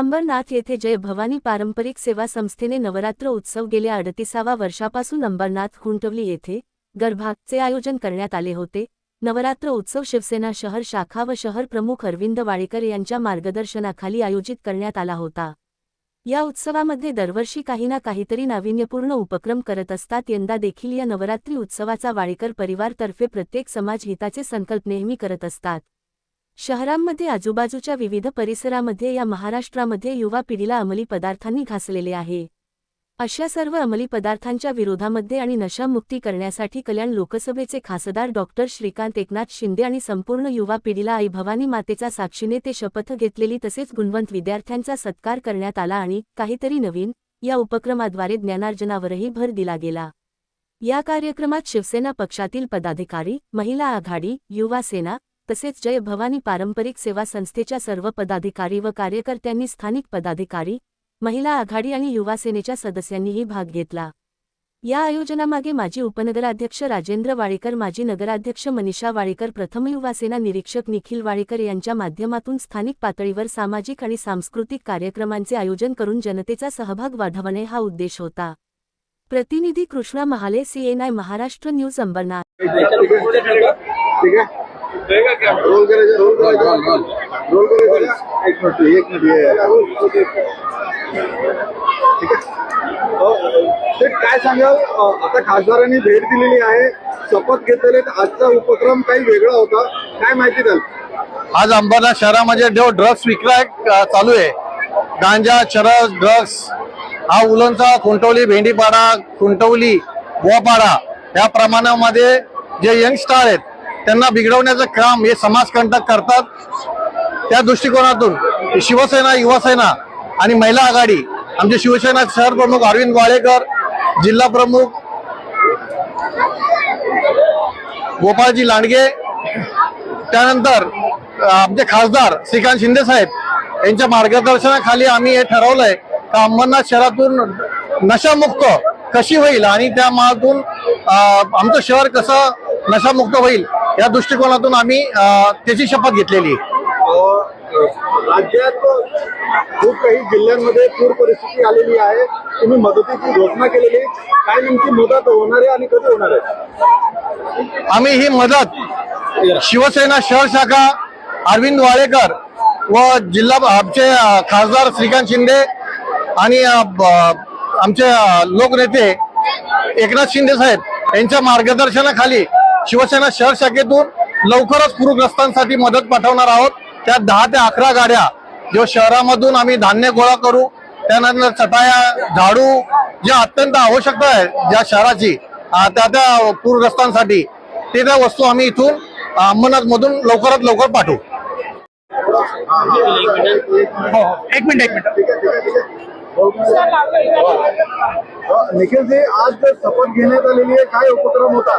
अंबरनाथ येथे जय भवानी पारंपरिक सेवा संस्थेने नवरात्र उत्सव गेल्या अडतीसावा वर्षापासून अंबरनाथ खुंटवली येथे गर्भाचे आयोजन करण्यात आले होते. नवरात्र उत्सव शिवसेना शहर शाखा व शहर प्रमुख अरविंद वाडेकर यांच्या मार्गदर्शनाखाली आयोजित करण्यात आला होता. या उत्सवामध्ये दरवर्षी काही ना काहीतरी नाविन्यपूर्ण उपक्रम करत असतात. यंदा देखील या नवरात्री उत्सवाचा वाडेकर परिवारतर्फे प्रत्येक समाज हिताचे संकल्प नेहमी करत असतात. शहरांमध्ये आजूबाजूच्या विविध परिसरामध्ये या महाराष्ट्रामध्ये युवा पिढीला अंमली पदार्थांनी घासलेले आहे. अशा सर्व अंमली पदार्थांच्या विरोधामध्ये आणि नशामुक्ती करण्यासाठी कल्याण लोकसभेचे खासदार डॉक्टर श्रीकांत एकनाथ शिंदे आणि संपूर्ण युवा पिढीला आई भवानी मातेचा साक्षीने ते शपथ घेतलेली तसेच गुणवंत विद्यार्थ्यांचा सत्कार करण्यात आला आणि काहीतरी नवीन या उपक्रमाद्वारे ज्ञानार्जनावरही भर दिला गेला. या कार्यक्रमात शिवसेना पक्षातील पदाधिकारी महिला आघाडी युवा सेना तसेच जय भवानी पारंपरिक सेवा संस्थेच्या सर्व पदाधिकारी व कार्यकर्त्यांनी स्थानिक पदाधिकारी महिला आघाडी आणि युवा सेनेच्या सदस्यांनीही भाग घेतला. या आयोजनामागे माजी उपनगराध्यक्ष राजेंद्र वाळेकर माजी नगराध्यक्ष मनीषा वाळीकर प्रथम युवा सेना निरीक्षक निखिल वाळीकर यांच्या माध्यमातून स्थानिक पातळीवर सामाजिक आणि सांस्कृतिक कार्यक्रमांचे आयोजन करून जनतेचा सहभाग वाढवणे हा उद्देश होता. प्रतिनिधी कृष्णा महाले सीएनआय महाराष्ट्र न्यूज अंबरनाथ. ठीक आहे. रोल करायचं रोल करायचं रोल करायचं एक मिनिट एक मिनिट ठीक आहे काय सांगाल? आता खासदारांनी भेट दिलेली आहे. शपथ घेतलेले आजचा उपक्रम काही वेगळा होता. काय माहिती द्याल आज अंबरनाथ शहरामध्ये जो ड्रग्स विक्रय चालू आहे. गांजा चरस ड्रग्स हा उलनचा खुंटवली भेंडीपाडा खुंटवली बोपाडा या प्रमाणामध्ये जे यंगस्टार आहेत त्यांना बिघडवण्याचं काम हे समाजकंटक करतात. त्या दृष्टिकोनातून शिवसेना युवासेना आणि महिला आघाडी आमचे शिवसेना शहर प्रमुख अरविंद वाळेकर जिल्हा प्रमुख गोपाळजी लांडगे त्यानंतर आमचे खासदार श्रीकांत शिंदे साहेब यांच्या मार्गदर्शनाखाली आम्ही हे ठरवलंय का अंबरनाथ शहरातून नशामुक्त कशी होईल आणि त्या मातून आमचं शहर कसं नशामुक्त होईल या दृष्टिकोनातून आम्ही त्याची शपथ घेतलेली. राज्यात खूप काही जिल्ह्यांमध्ये पूर परिस्थिती आलेली आहे. तुम्ही मदतीची घोषणा केलेली. काय नेमकी मदत होणार आहे आणि कधी होणार आहे? आम्ही ही मदत शिवसेना शहर शाखा अरविंद वाळेकर व जिल्हा आमचे खासदार श्रीकांत शिंदे आणि आमचे लोकनेते एकनाथ शिंदे साहेब यांच्या मार्गदर्शनाखाली शिवसेना शहर शाखेतून लवकरच पूरग्रस्तांसाठी मदत पाठवणार आहोत. त्या दहा ते अकरा गाड्या जो शहरामधून आम्ही धान्य गोळा करू त्यानंतर चटाया झाडू ज्या अत्यंत आवश्यकता आहे ज्या शहराची त्या त्या पूरग्रस्तांसाठी ते त्या वस्तू आम्ही इथून अंबरनाथ मधून लवकरात लवकर पाठवू. हो, हो. एक मिनिट एक मिनिट. निखिलजी आज जर शपथ घेण्यात आलेली आहे. काय उपक्रम होता?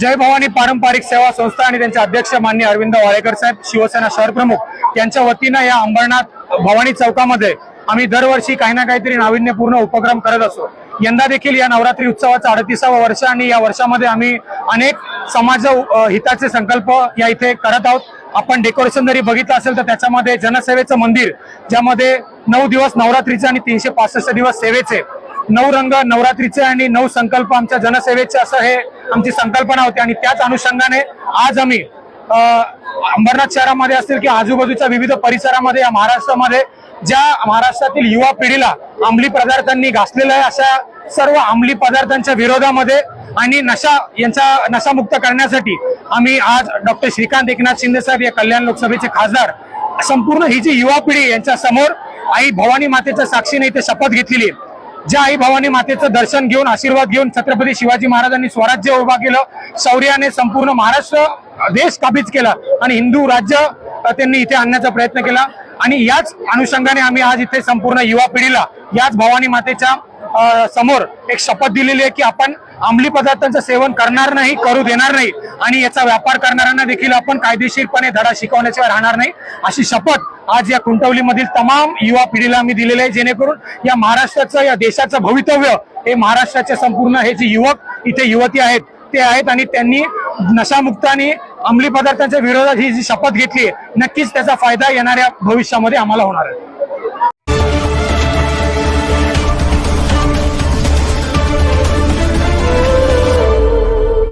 जय भवानी पारंपरिक सेवा संस्था आणि त्यांचे अध्यक्ष मान्य अरविंद वाळेकर साहेब शिवसेना शहर प्रमुख यांच्या वतीनं या अंबरनाथ भवानी चौकामध्ये आम्ही दरवर्षी काही ना काहीतरी नाविन्यपूर्ण उपक्रम करत असतो. यंदा देखील या नवरात्री उत्सवाचं अडतीसावं वर्ष आणि या वर्षामध्ये आम्ही अनेक समाज हिताचे संकल्प या इथे करत आहोत. आपण डेकोरेशन जरी बघितलं असेल तर त्याच्यामध्ये जनसेवेचं मंदिर ज्यामध्ये नऊ दिवस नवरात्रीचे आणि तीनशे पासष्ट दिवस सेवेचे. नऊ रंग नवरात्रीचे आणि नऊ संकल्प आमच्या जनसेवेचे असं हे आमची संकल्पना होती. आणि त्याच अनुषंगाने आज आम्ही अंबरनाथ शहरामध्ये असतील किंवा आजूबाजूच्या विविध परिसरामध्ये या महाराष्ट्रामध्ये ज्या महाराष्ट्रातील युवा पिढीला अंमली पदार्थांनी घासलेलं आहे अशा सर्व अंमली पदार्थांच्या विरोधामध्ये आणि नशा यांचा नशामुक्त करण्यासाठी आम्ही आज डॉक्टर श्रीकांत एकनाथ शिंदे साहेब या कल्याण लोकसभेचे खासदार संपूर्ण ही जी युवा पिढी यांच्या समोर आई भवानी मातेच्या साक्षीने इथे शपथ घेतलेली ज्या आई भवानी मातेचं दर्शन घेऊन आशीर्वाद घेऊन छत्रपती शिवाजी महाराजांनी स्वराज्य उभा केलं शौर्याने संपूर्ण महाराष्ट्र देश काबीज केला आणि हिंदू राज्य त्यांनी इथे आणण्याचा प्रयत्न केला. आणि याच अनुषंगाने आम्ही आज इथे संपूर्ण युवा पिढीला याच भवानी मातेच्या समोर एक शपथ दिलेली आहे की आपण अंमली पदार्थांचं सेवन करणार नाही करू देणार नाही आणि याचा व्यापार करणाऱ्यांना देखील आपण कायदेशीरपणे धडा शिकवण्याशिवाय राहणार नाही. अशी शपथ आज या कुंटवलीमधील तमाम युवा पिढीला आम्ही दिलेले आहे जेणेकरून या महाराष्ट्राचं या देशाचं भवितव्य हे महाराष्ट्राचे संपूर्ण हे जे युवक इथे युवती आहेत ते आहेत आणि त्यांनी नशामुक्त आणि अंमली पदार्थांच्या विरोधात ही जी शपथ घेतली आहे नक्कीच त्याचा फायदा येणाऱ्या भविष्यामध्ये आम्हाला होणार आहे.